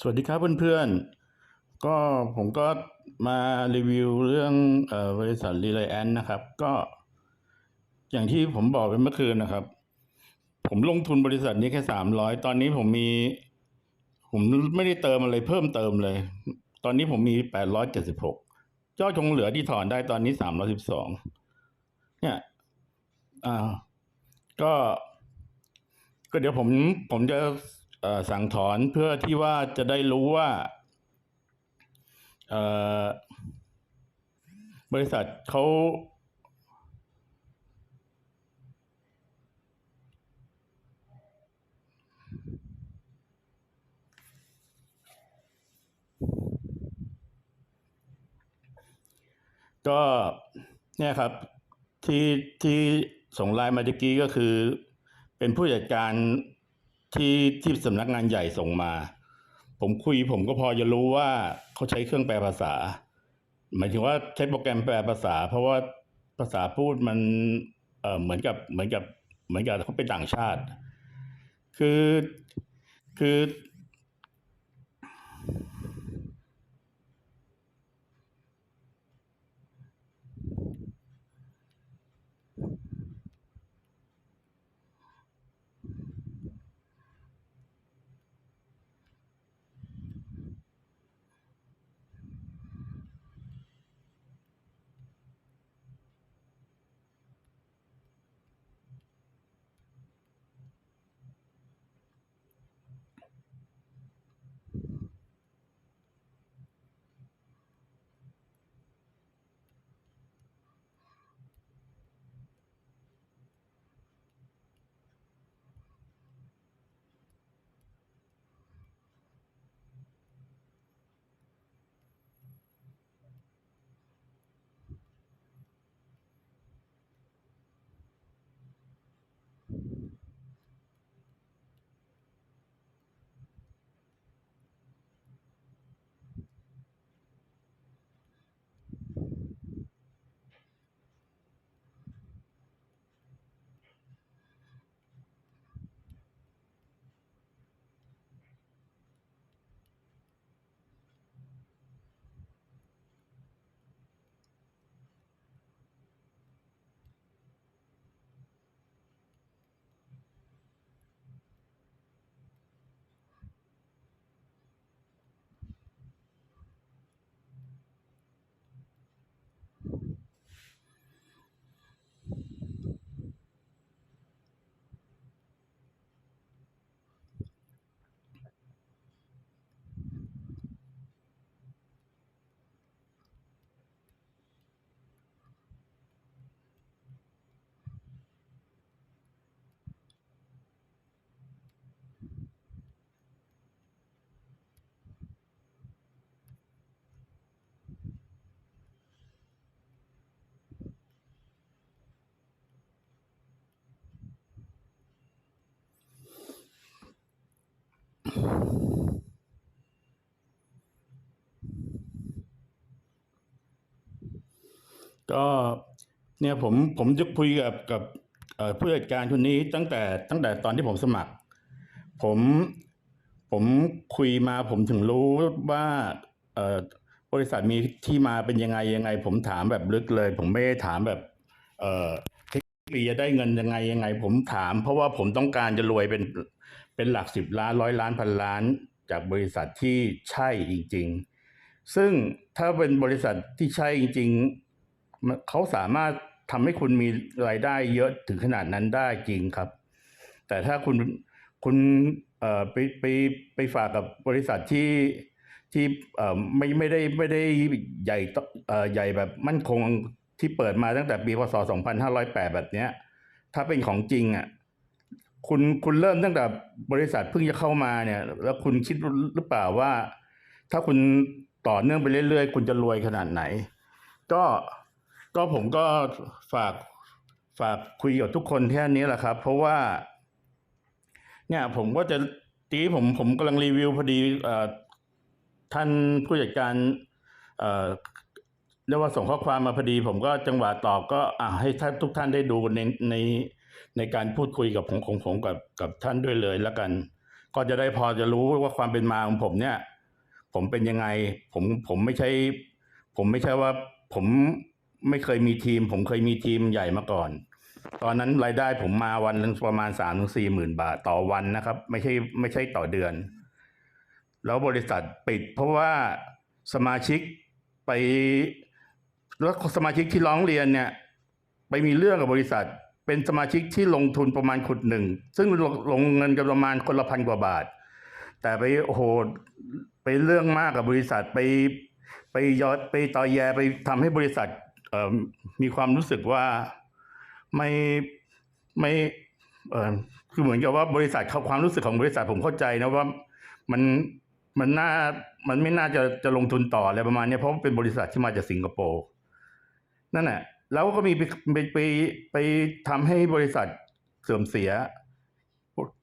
สวัสดีครับเพื่อนๆ ก็ผมก็มารีวิวเรื่องอบริษัทรีไลแอนนะครับ ก็อย่างที่ผมบอกไปเมื่อคืนนะครับ ผมลงทุนบริษัทนี้แค่สามร้อยตอนนี้ผมมี ผมไม่ได้เติมอะไรเพิ่มเติมเลย ตอนนี้ผมมีแปดร้อยเจ็ดสิบหกยอดคงเหลือที่ถอนได้ตอนนี้สามร้อยสิบสองเนี่ยอ่าก็ ก็เดี๋ยวผมผมจะ สั่งถอนเพื่อที่ว่าจะได้รู้ว่าอ่อบริษัทเขาก็เนี่ยครับที่ที่ส่งไลน์มาเมื่อกี้ก็คือ เป็นผู้จัดการ ที่ที่สำนักงานใหญ่ส่งมา ผมคุยผมก็พอจะรู้ว่าเขาใช้เครื่องแปลภาษา หมายถึงว่าใช้โปรแกรมแปลภาษา เพราะว่าภาษาพูดมันเออเหมือนกับเหมือนกับเหมือนกับเขาเป็นต่างชาติ คือคือ ก็เนี่ยผมผมจะคุยกับกับผู้จัดการคนนี้ตั้งแต่ตั้งแต่ตอนที่ผมสมัคร ผมผมคุยมาผมถึงรู้ว่าบริษัทมีที่มาเป็นยังไงยังไง ผมถามแบบลึกเลย ผมไม่ได้ถามแบบเอ่อเทคนิคจะได้เงินยังไงยังไง ผมถาม เพราะว่าผมต้องการจะรวยเป็น เป็นหลักสิบล้านร้อยล้านพันล้านจากบริษัทที่ใช่จริง ๆ ซึ่งถ้าเป็นบริษัทที่ใช่จริง ๆ เขาสามารถทำให้คุณมีรายได้เยอะถึงขนาดนั้นได้จริงครับ แต่ถ้าคุณคุณไปไปไปฝากกับบริษัทที่ที่ไม่ไม่ได้ไม่ได้ใหญ่ใหญ่แบบมั่นคงที่เปิดมาตั้งแต่ปีพศ 2508 แบบเนี้ย ถ้าเป็นของจริงอะ คุณคุณเริ่มตั้งแต่บริษัทเพิ่งจะเข้ามาเนี่ย แล้วคุณคิดหรือเปล่าว่า ถ้าคุณต่อเนื่องไปเรื่อยๆ คุณจะรวยขนาดไหน ก็ก็ผมก็ฝากฝากคุยกับทุกคนแค่นี้แหละครับ เพราะว่า เนี่ย ผมก็จะทีผมผมกำลังรีวิวพอดีอท่านผู้จัดการเอ่อเรียกว่าส่งข้อความมาพอดี ผมก็จังหวะตอบก็อ่าให้ท่านทุกท่านได้ดูในใน ในการพูดคุยกับของของผมกับกับท่านด้วยเลยแล้วกัน ก็จะได้พอจะรู้ว่าความเป็นมาของผมเนี่ย ผมเป็นยังไง ผมผมไม่ใช่ ผมไม่ใช่ว่าผมไม่เคยมีทีม ผมเคยมีทีมใหญ่มาก่อน ตอนนั้นรายได้ผมมาวันนึงประมาณสามถึงสี่หมื่นบาทต่อวันนะครับ ไม่ใช่ไม่ใช่ต่อเดือน แล้วบริษัทปิด เพราะว่าสมาชิกไปแล้วสมาชิกที่ร้องเรียนเนี่ย ไปมีเรื่องกับบริษัท เป็นสมาชิกที่ลงทุนประมาณขุดหนึ่ง ซึ่งลงลงเงินกันประมาณคนละพันกว่าบาท แต่ไปโอ้โหไปเรื่องมากกับบริษัทไปไปยอดไปต่อแยไปทำให้บริษัทมีความรู้สึกว่าไม่ไม่เออคือเหมือนกับว่าบริษัทเขาความรู้สึกของบริษัทผมเข้าใจนะว่ามันมันน่ามันไม่น่าจะจะลงทุนต่ออะไรประมาณนี้เพราะว่าเป็นบริษัทที่มาจากสิงคโปร์นั่นแหละ แล้วก็มีไปไปไปไปทำให้บริษัทเสื่อมเสีย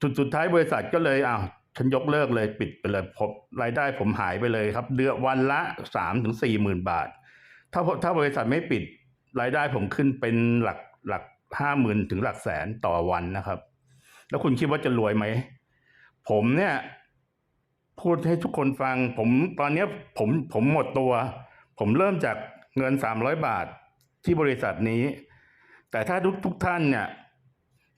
สุดสุดท้ายบริษัทก็เลยอ้าวฉันยกเลิกเลยปิดไปเลยผมรายได้ผมหายไปเลยครับ เดือนวันละสามถึงสี่หมื่นบาท ถ้าถ้าบริษัทไม่ปิดรายได้ผมขึ้นเป็นหลักหลักห้าหมื่นถึงหลักแสนต่อวันนะครับ แล้วคุณคิดว่าจะรวยไหม ผมเนี่ย พูดให้ทุกคนฟัง ผมตอนเนี้ยผมผมหมดตัว ผมเริ่มจากเงินสามร้อยบาท ที่บริษัทนี้ แต่ถ้าทุกทุกท่านเนี่ย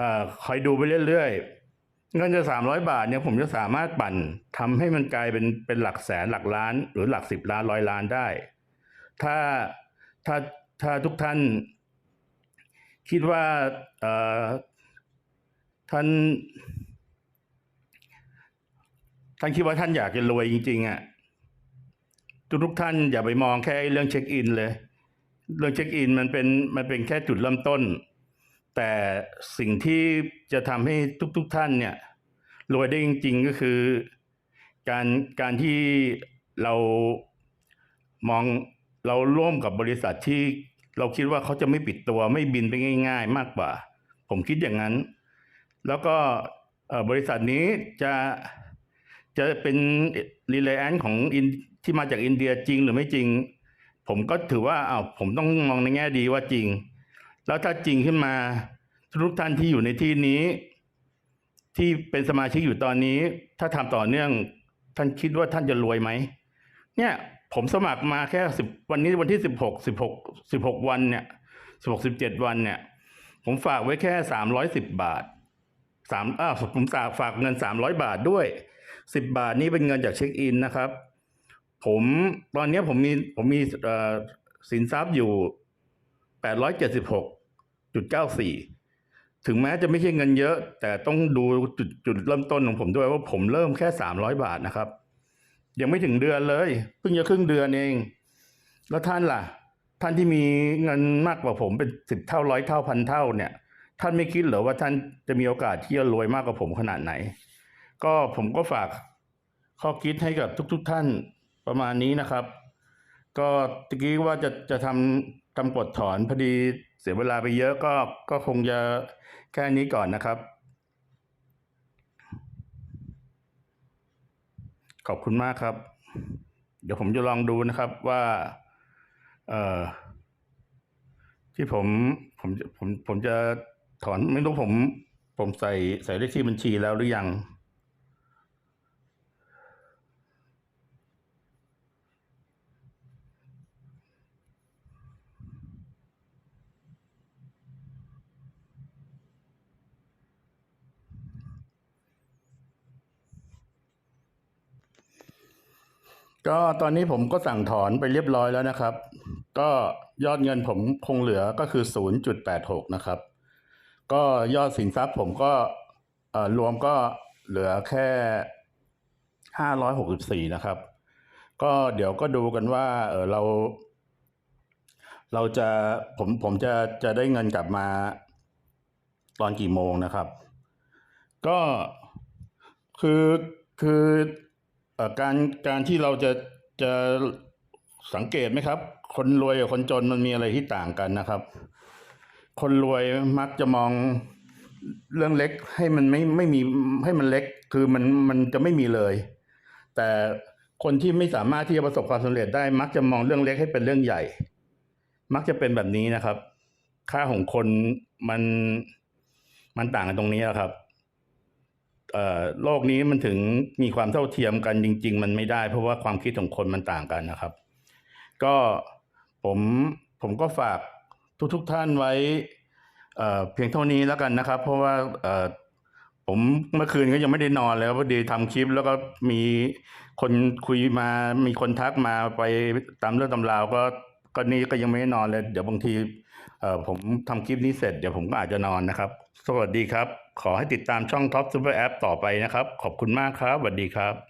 อคอยดูไปเรื่อยๆเงินจะสามร้อยบาทเนี่ยผมจะสามารถปั่นทำให้มันกลายเป็นเป็นหลักแสนหลักล้าน หรือหลักสิบล้านร้อยล้านได้ ถ้าถ้าถ้าทุกท่าน คิดว่าท่านท่านคิดว่าท่านอยากจะรวยจริงๆอะทุกทุกท่านอย่าไปมองแค่เรื่องเช็คอินเลย เรื่องเช็คอินมันเป็นมันเป็นแค่จุดเริ่มต้น แต่สิ่งที่จะทำให้ทุกๆท่านเนี่ยรวยได้จริง ๆ ก็คือการการที่เรามองเราร่วมกับบริษัทที่เราคิดว่าเขาจะไม่ปิดตัวไม่บินไปง่าย ๆ มากกว่า ผมคิดอย่างนั้น แล้วก็บริษัทนี้จะจะเป็นรีเลนของอินที่มาจากอินเดียจริงหรือไม่จริง ผมก็ถือว่าเอ้าผมต้องมองในแง่ดีว่าจริง แล้วถ้าจริงขึ้นมาทุกท่านที่อยู่ในที่นี้ ที่เป็นสมาชิกอยู่ตอนนี้ ถ้าทำต่อเนื่อง ท่านคิดว่าท่านจะรวยไหมเนี่ยผมสมัครมาแค่สิบวันนี้วันที่สิบหกสิบหกสิบหกวันเนี่ยสิบหกสิบเจ็ดวันเนี่ย ผมฝากไว้แค่สามร้อยสิบบาทสามอ้าวผมฝากฝากเงินสามร้อยบาทด้วยสิบบาทนี้เป็นเงินจากเช็คอินนะครับ ผมตอนนี้ผมมีผมมีสินทรัพย์อยู่แปดร้อยเจ็ดสิบหกจุดเก้าสี่ถึงแม้จะไม่ใช่เงินเยอะ แต่ต้องดูจุดจุดเริ่มต้นของผมด้วยว่าผมเริ่มแค่สามร้อยบาทนะครับ ยังไม่ถึงเดือนเลย เพิ่งจะครึ่งเดือนเอง แล้วท่านล่ะ ท่านที่มีเงินมากกว่าผมเป็นสิบเท่าร้อยเท่าพันเท่าเนี่ย ท่านไม่คิดเหรอว่าท่านจะมีโอกาสที่จะรวยมากกว่าผมขนาดไหน ก็ผมก็ฝากข้อคิดให้กับทุก ๆท่าน ประมาณนี้นะครับ ก็ตะกี้ว่าจะจะทำทำกดถอนพอดีเสียเวลาไปเยอะก็ก็คงจะแค่นี้ก่อนนะครับ ขอบคุณมากครับ เดี๋ยวผมจะลองดูนะครับว่าเอ่อที่ผมผมผมผมจะถอนไม่รู้ผม ผมใส่ใส่เลขที่บัญชีแล้วหรือยัง ก็ตอนนี้ผมก็สั่งถอนไปเรียบร้อยแล้วนะครับ ก็ยอดเงินผมคงเหลือก็คือ 0.86 นะครับ ก็ยอดสินทรัพย์ผมก็เอ่อรวมก็เหลือแค่ 564 นะครับ ก็เดี๋ยวก็ดูกันว่าเออเรา เราจะผมผมจะจะได้เงินกลับมาตอนกี่โมงนะครับ ก็คือคือ การการที่เราจะจะสังเกตไหมครับ คนรวยกับคนจนมันมีอะไรที่ต่างกันนะครับ คนรวยมักจะมองเรื่องเล็กให้มันไม่ไม่มีให้มันเล็กคือมันมันจะไม่มีเลย แต่คนที่ไม่สามารถที่จะประสบความสำเร็จได้ มักจะมองเรื่องเล็กให้เป็นเรื่องใหญ่ มักจะเป็นแบบนี้นะครับ ค่าของคนมันมันต่างกันตรงนี้อะครับ โลกนี้มันถึงมีความเท่าเทียมกันจริง ๆ มันไม่ได้ เพราะว่าความคิดของคนมันต่างกันนะครับ ก็ผมผมก็ฝากทุกๆท่านไว้เเพียงเท่านี้แล้วกันนะครับ เพราะว่าผมเมื่อคืนก็ยังไม่ได้นอนแล้วพอดีทำคลิป แล้วก็มีคนคุยมามีคนทักมาไปตามเรื่องตำราวก็ก็นี่ก็ยังไม่ได้นอนเลย เดี๋ยวบางทีผมทำคลิปนี้เสร็จเดี๋ยวผมก็อาจจะนอนนะครับ สวัสดีครับ ขอให้ติดตามช่อง Top Super App ต่อไปนะครับ ขอบคุณมากครับสวัสดีครับ